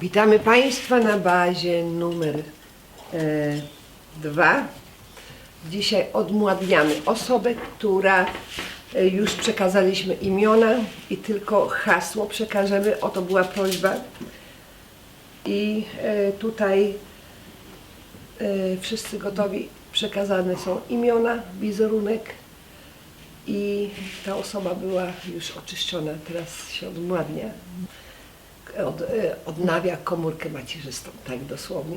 Witamy Państwa na bazie numer 2. Dzisiaj odmładniamy osobę, która e, już przekazaliśmy imiona i tylko hasło przekażemy. O to była prośba. I e, tutaj e, wszyscy gotowi. Przekazane są imiona, wizerunek i ta osoba była już oczyszczona. Teraz się odmładnia od, e, odnawia komórkę macierzystą, tak dosłownie.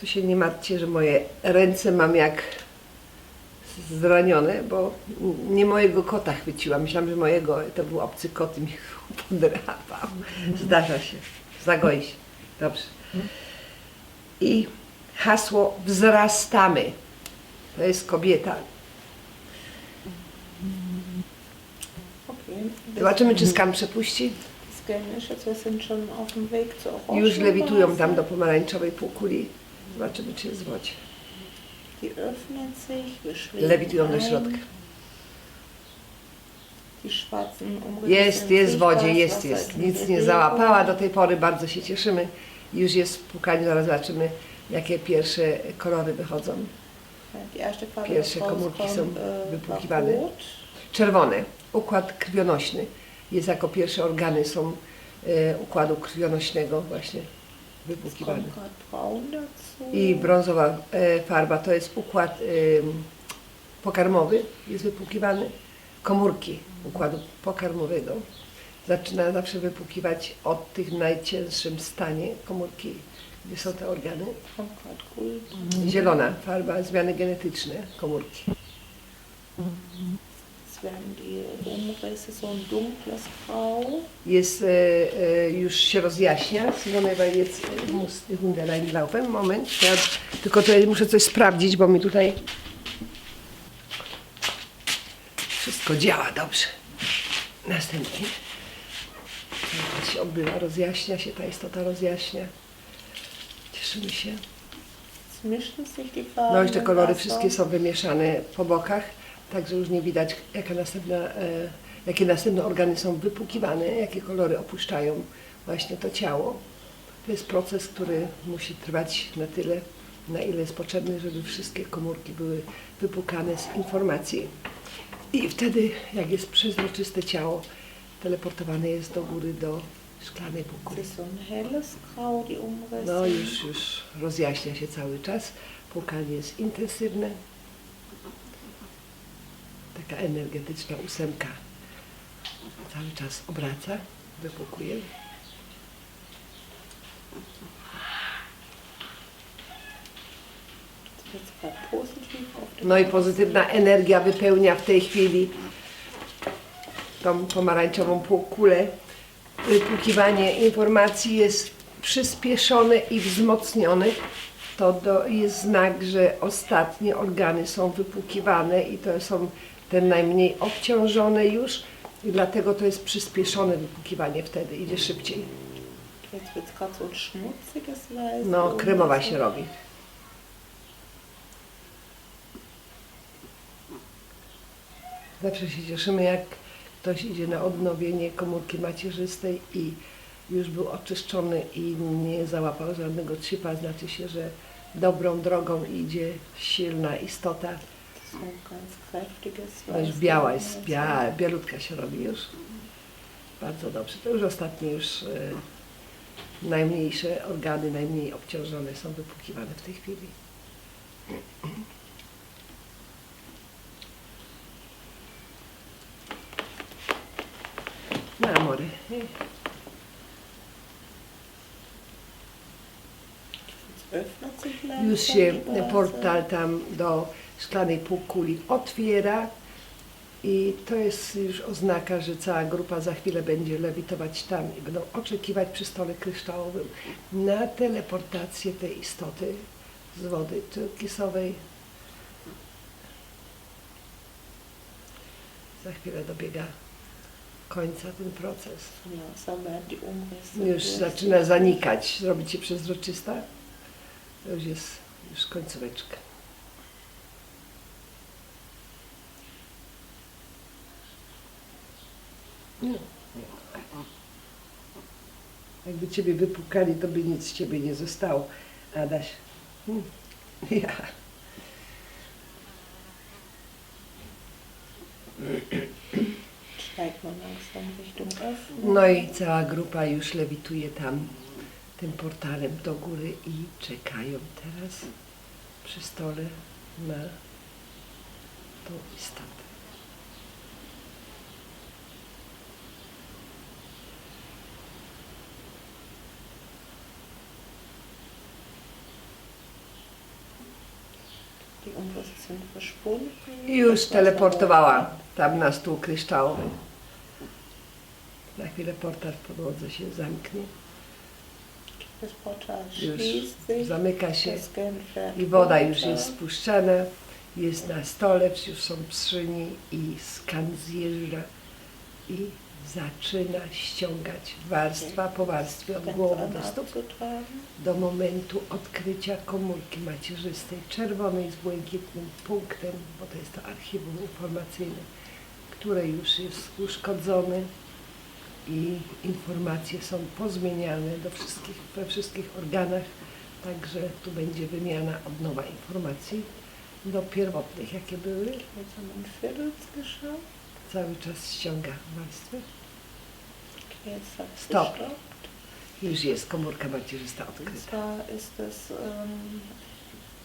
Tu się nie martwcie, że moje ręce mam jak zranione, bo nie mojego kota chwyciłam. Myślałam, że mojego, to był obcy kot i mi podrapał. Zdarza się, zagoi się. Dobrze. I hasło wzrastamy. To jest kobieta. Zobaczymy, czy skam przepuści. Już lewitują tam do pomarańczowej półkuli. Zobaczymy, czy wir schweben Lewitują do środka. Jest, jest w wodzie, jest, jest. Nic nie załapała do tej pory, bardzo się cieszymy. Już jest w pukaniu, zaraz zobaczymy, jakie pierwsze kolory wychodzą. Farbe, Pierwsze komórki są war wypłukiwane. Czerwone, układ krwionośny. Jest jako pierwsze organy są e, układu krwionośnego właśnie wypłukiwane. I brązowa e, farba to jest układ em, pokarmowy, jest wypłukiwany. Komórki układu pokarmowego zaczyna zawsze wypłukiwać od tych najcięższym stanie komórki, gdzie są te organy. Zielona farba, zmiany genetyczne komórki. Werden die Umrisse so ein dunkles Grau. Jest, e, e, już się rozjaśnia. Simone, jetzt e, muss. Moment, ja tylko tutaj muszę coś sprawdzić, bo mi tutaj wszystko działa dobrze. Następnie się odbywa, rozjaśnia się, ta istota rozjaśnia. Cieszymy się. No i te kolory wszystkie są wymieszane po bokach, także już nie widać jaka następna, e, jakie następne organy są wypłukiwane, jakie kolory opuszczają właśnie to ciało. To jest proces, który musi trwać na tyle, na ile jest potrzebny, żeby wszystkie komórki były wypłukane z informacji. I wtedy, jak jest przezroczyste ciało, teleportowane jest do góry, do szklanej półkuli. No już, już rozjaśnia się cały czas. Płukanie jest intensywne. Taka energetyczna ósemka cały czas obraca, dem No i pozytywna energia wypełnia w tej chwili tą pomarańczową półkulę. Wypłukiwanie informacji jest przyspieszone i wzmocnione. To do, jest znak, że ostatnie organy są wypłukiwane i to są te najmniej obciążone już i dlatego to jest przyspieszone wypłukiwanie wtedy, idzie szybciej. Jetzt wird es gerade so ein schmutziges Weiß. No, die kremowa się robi. Zawsze się cieszymy, jak ktoś idzie na odnowienie komórki macierzystej i już był oczyszczony i nie załapał żadnego trzypa, znaczy się, że dobrą drogą idzie silna istota. Już biała jest, bia, bielutka się robi już. Bardzo dobrze. To już ostatnie, już e, najmniejsze organy, najmniej obciążone są wypłukiwane w tej chwili. No, amory. Już się portal tam do szklanej półkuli otwiera i to jest już oznaka, że cała grupa za chwilę będzie lewitować tam i będą oczekiwać przy stole kryształowym na teleportację tej istoty z wody turkisowej. Za chwilę dobiega końca ten proces. Już zaczyna zanikać, robić się przezroczysta. To już jest już końcóweczka. Nie. Jakby ciebie wypukali, to by nic z ciebie nie zostało. Adaś. Hmm. Ja. No i cała grupa już lewituje tam tym portalem do góry i czekają teraz przy stole na tą istotę. Die Umrisse sind verschwunden. I już teleportowała tam na stół kryształowy. Za chwilę portal w podłodze się zamknie, już zamyka się. I woda już jest spuszczana, jest na stole, już są skrzyni i skan zjeżdża. I zaczyna ściągać warstwa po warstwie od głowy do stóp do momentu odkrycia komórki macierzystej, czerwonej z błękitnym punktem, bo to jest to archiwum informacyjne, które już jest uszkodzone i informacje są pozmieniane do wszystkich, we wszystkich organach, także tu będzie wymiana od nowa informacji do pierwotnych, jakie były. Jetzt Cały czas ściąga warstwę. Stop. Już jest komórka macierzysta odkryta. zwar ist ähm,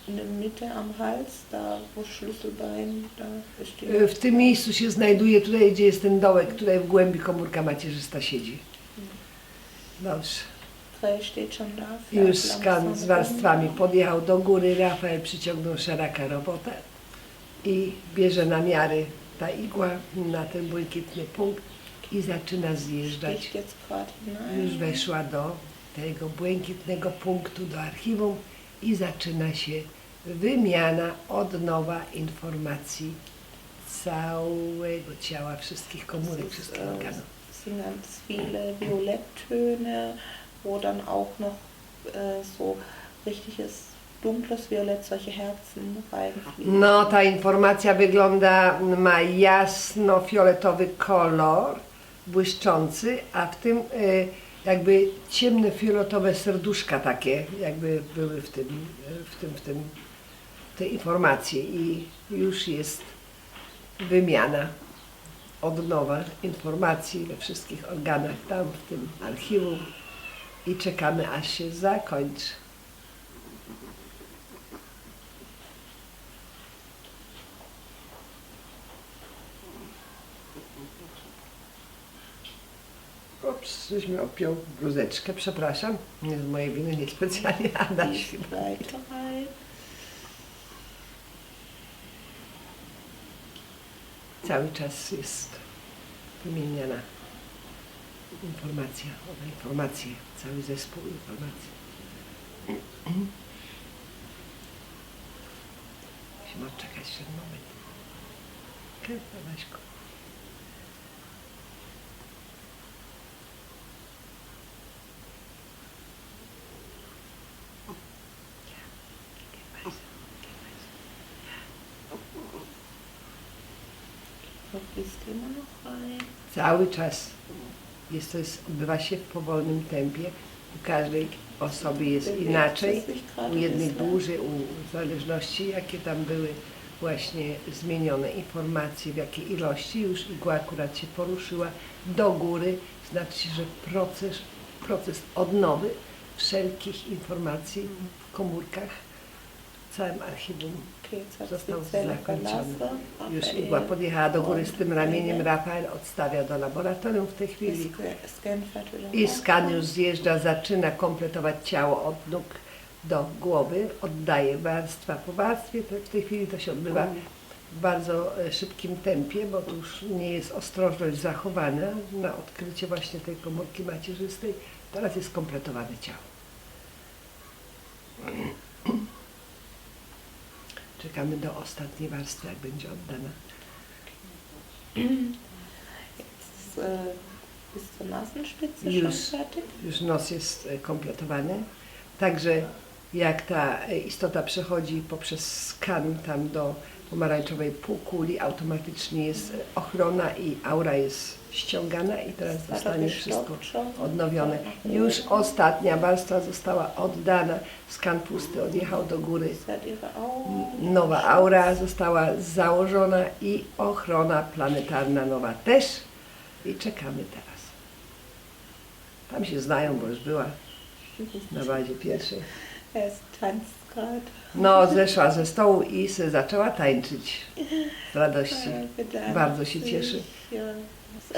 in der Mitte am Hals, da wo Schlüsselbein, da ist die W tym miejscu się znajduje, tutaj gdzie jest ten dołek, tutaj w głębi komórka macierzysta siedzi. Dobrze. Da. Już skan z warstwami podjechał do góry, Rafael przyciągnął szeraka robotę i bierze namiary ta igła na ten błękitny punkt i zaczyna zjeżdżać. Już weszła do tego błękitnego punktu, do archiwum i zaczyna się wymiana od nowa informacji całego ciała, wszystkich komórek, wszystkich organów. sind ganz viele Violetttöne, wo dann auch noch äh, so richtiges dunkles Violett, solche Herzen reinfliegen. No, ta informacja wygląda, ma jasno-fioletowy kolor, błyszczący, a w tym y, jakby ciemne fioletowe serduszka takie, jakby były w tym, y, w tym, w tym, tej informacji i już jest wymiana od nowa informacji we wszystkich organach tam, w tym archiwum i czekamy aż się zakończy. Ups, żeś mi opiął bluzeczkę, przepraszam. Nie z mojej winy, niespecjalnie Adaś chyba. Cały czas jest wymieniana informacja, o informacje, cały zespół informacji. Musimy odczekać ten moment. Okej, Adaśku. Immer noch rein. Cały czas jest to jest, odbywa się w powolnym tempie. U każdej osoby jest inaczej. U jednych bisschen. dłużej, u zależności jakie tam były właśnie zmienione informacje, w jakiej ilości. Już igła akurat się poruszyła do góry. Znaczy, że proces, proces odnowy wszelkich informacji w komórkach całym archiwum został zakończony. Już igła podjechała do góry z tym ramieniem. Rafael odstawia do laboratorium w tej chwili. I skan już zjeżdża, zaczyna kompletować ciało od nóg do głowy, oddaje warstwa po warstwie. W tej chwili to się odbywa w bardzo e, szybkim tempie, bo tu już nie jest ostrożność zachowana na odkrycie właśnie tej komórki macierzystej. Teraz jest kompletowane ciało. Czekamy do ostatniej warstwy, jak będzie oddana. Jetzt äh, bis zur Nasenspitze Już. już nos jest e, kompletowany. Także jak ta e, istota przechodzi poprzez skan tam do pomarańczowej półkuli automatycznie jest ochrona i aura jest ściągana i teraz zostanie wszystko odnowione. Już ostatnia warstwa została oddana, skan pusty odjechał do góry. Nowa aura została założona i ochrona planetarna nowa też. I czekamy teraz. Tam się znają, bo już była na bazie pierwszej. Er ist gerade. No, zeszła ze stołu i se zaczęła tańczyć z radości. Bedankt Bardzo się cieszy.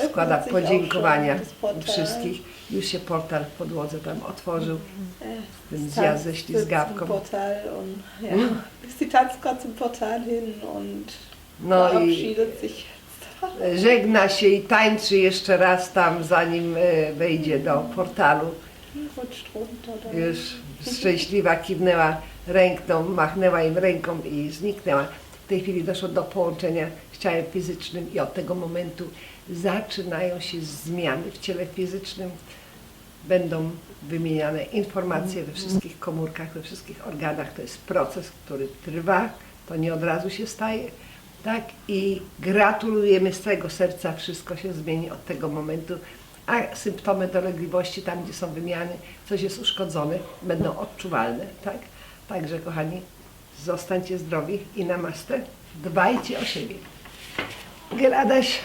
Składa podziękowania Portal. wszystkich. Już się portal w podłodze tam otworzył. Er tym tanzt zjazd ślizgawką. Portal und ja, sie tanzt gerade zum Portal hin und No i verabschiedet sich żegna się i tańczy jeszcze raz tam, zanim e, wejdzie do portalu. Rutscht runter. Dann. Już szczęśliwa kiwnęła ręką, machnęła im ręką i zniknęła. W tej chwili doszło do połączenia z ciałem fizycznym i od tego momentu zaczynają się zmiany w ciele fizycznym. Będą wymieniane informacje we wszystkich komórkach, we wszystkich organach. To jest proces, który trwa, to nie od razu się staje. Tak? I gratulujemy z całego serca, wszystko się zmieni od tego momentu. A symptomy dolegliwości, tam gdzie są wymiany, coś jest uszkodzone, będą odczuwalne. Tak? Także kochani, zostańcie zdrowi i namaste. Dbajcie o siebie. Gel Adaś.